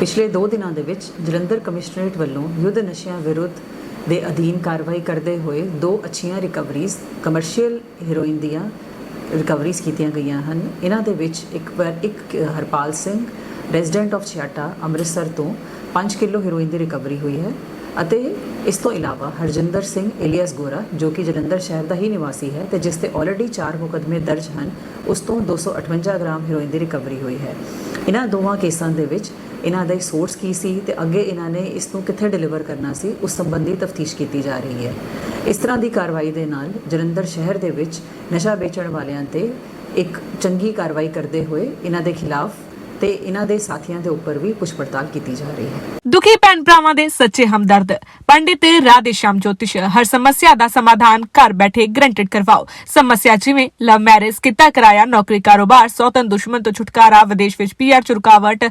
ਪਿਛਲੇ 2 ਦਿਨਾਂ ਦੇ ਵਿੱਚ ਜਲੰਧਰ ਕਮਿਸ਼ਨਰੇਟ ਵੱਲੋਂ ਯੁੱਧ ਨਸ਼ਿਆਂ ਵਿਰੁੱਧ ਦੇ ਅਧੀਨ ਕਾਰਵਾਈ ਕਰਦੇ ਹੋਏ ਦੋ ਅੱਛੀਆਂ ਰਿਕਵਰੀਜ਼ ਕਮਰਸ਼ੀਅਲ ਹੀਰੋਇਨ ਦੀਆਂ ਰਿਕਵਰੀਜ਼ ਕੀਤੀਆਂ ਗਈਆਂ ਹਨ। ਇਹਨਾਂ ਦੇ ਵਿੱਚ ਇੱਕ ਵਾਰ ਇੱਕ ਹਰਪਾਲ ਸਿੰਘ ਰੈਜ਼ੀਡੈਂਟ ਆਫ ਛਿਆਟਾ ਅੰਮ੍ਰਿਤਸਰ ਤੋਂ 5 ਕਿਲੋ ਹੀਰੋਇਨ ਦੀ ਰਿਕਵਰੀ ਹੋਈ ਹੈ ਅਤੇ ਇਸ ਤੋਂ ਇਲਾਵਾ ਹਰਜਿੰਦਰ ਸਿੰਘ ਇਲੀਅਸ ਗੋਰਾ, ਜੋ ਕਿ ਜਲੰਧਰ ਸ਼ਹਿਰ ਦਾ ਹੀ ਨਿਵਾਸੀ ਹੈ ਤੇ ਜਿਸ ਤੇ ਆਲਰੇਡੀ 4 ਮੁਕਦਮੇ ਦਰਜ ਹਨ, ਉਸ ਤੋਂ 258 ਗ੍ਰਾਮ ਹੀਰੋਇਨ ਦੀ ਰਿਕਵਰੀ ਹੋਈ ਹੈ। ਇਹਨਾਂ ਦੋਵਾਂ ਕੇਸਾਂ ਦੇ ਵਿੱਚ ਇਹਨਾਂ ਦਾ ਸੋਰਸ ਕੀ ਸੀ ਤੇ ਅੱਗੇ ਇਹਨਾਂ ਨੇ ਇਸ ਨੂੰ ਕਿੱਥੇ ਡਿਲੀਵਰ ਕਰਨਾ ਸੀ, ਉਸ ਸੰਬੰਧੀ ਤਫਤੀਸ਼ ਕੀਤੀ ਜਾ ਰਹੀ ਹੈ। ਇਸ ਤਰ੍ਹਾਂ ਦੀ ਕਾਰਵਾਈ ਦੇ ਨਾਲ ਜਲੰਧਰ ਸ਼ਹਿਰ ਦੇ ਵਿੱਚ ਨਸ਼ਾ ਵੇਚਣ ਵਾਲਿਆਂ ਤੇ ਇੱਕ ਚੰਗੀ ਕਾਰਵਾਈ ਕਰਦੇ ਹੋਏ ਇਹਨਾਂ ਦੇ ਖਿਲਾਫ ਤੇ ਇਹਨਾਂ ਦੇ ਸਾਥੀਆਂ ਦੇ ਉੱਪਰ ਵੀ ਪੁੱਛ ਪੜਤਾਲ ਕੀਤੀ ਜਾ ਰਹੀ ਹੈ। ਦੁਖੀ ਭੈਣ ਭਰਾਵਾਂ ਦੇ ਸੱਚੇ ਹਮਦਰਦ, ਪੰਡਿਤ ਰਾਧੇ ਸ਼ਾਮ ਜੋਤਿਸ਼, ਹਰ ਸਮੱਸਿਆ ਦਾ ਸਮਾਧਾਨ ਘਰ ਬੈਠੇ ਗਰੰਟਡ ਕਰਵਾਓ। ਸਮੱਸਿਆ ਜਿਵੇਂ ਲਵ ਮੈਰਿਜ ਕਿੱਤਾ ਕਰਾਇਆ ਨੌਕਰੀ ਕਾਰੋਬਾਰ ਸੌਤਨ ਦੁਸ਼ਮਣ ਤੋਂ ਛੁਟਕਾਰਾ, ਵਿਦੇਸ਼ ਵਿੱਚ ਪੀਆਰ ਚ ਰੁਕਾਵਟ